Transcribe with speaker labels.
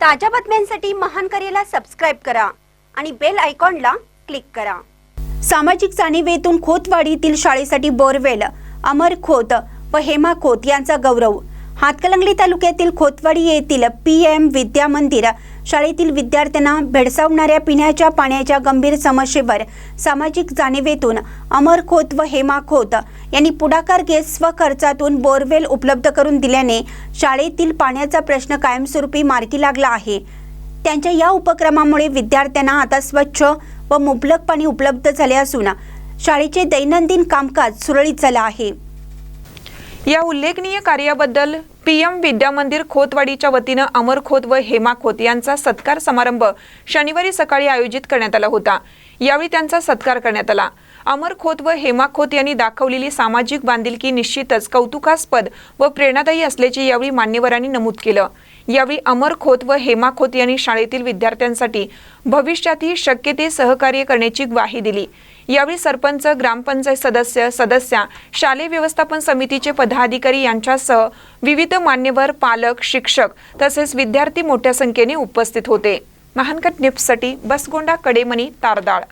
Speaker 1: ताज्या बातम्यांसाठी महान करेला सबस्क्राईब करा आणि बेल आयकॉनला क्लिक करा. सामाजिक जाणीवेतून खोतवाडीतील शाळेसाठी बोरवेल अमर खोत व हेमा खोत यांचा गौरव. हातकलंगली तालुक्यातील खोतवाडी येथील पी एम विद्या मंदिर शाळेतील विद्यार्थ्यांना भेडसावणाऱ्या पिण्याच्या पाण्याच्या गंभीर समस्येवर सामाजिक जाणीवेतून अमर खोत व हेमा खोत यांनी पुढाकार घेत स्वखर्चातून बोरवेल उपलब्ध करून दिल्याने शाळेतील पाण्याचा प्रश्न कायमस्वरूपी मार्गी लागला आहे. त्यांच्या या उपक्रमामुळे विद्यार्थ्यांना आता स्वच्छ व मुबलक पाणी उपलब्ध झाले असून शाळेचे दैनंदिन कामकाज सुरळीत झालं आहे.
Speaker 2: या उल्लेखनीय कार्याबद्दल पीएम विद्या मंदिर खोतवाडीच्या वतीनं अमर खोत व हेमा खोत यांचा सत्कार समारंभ शनिवारी सकाळी आयोजित करण्यात आला होता. यावेळी त्यांचा सत्कार करण्यात आला. अमर खोत व हेमा खोत यांनी दाखवलेली सामाजिक बांधिलकी निश्चितच कौतुकास्पद व प्रेरणादायी असल्याचे यावेळी मान्यवरांनी नमूद केलं. यावेळी अमर खोत व हेमा खोत यांनी शाळेतील विद्यार्थ्यांसाठी भविष्यातही शक्य ते सहकार्य करण्याची ग्वाही दिली. यावेळी सरपंच ग्रामपंचायत सदस्य सदस्या शालेय व्यवस्थापन समितीचे पदाधिकारी यांच्यासह विविध मान्यवर पालक शिक्षक तसेच विद्यार्थी मोठ्या संख्येने उपस्थित होते. महानकट न्यूजसाठी बसगोंडा कडेमनी तारदाळ.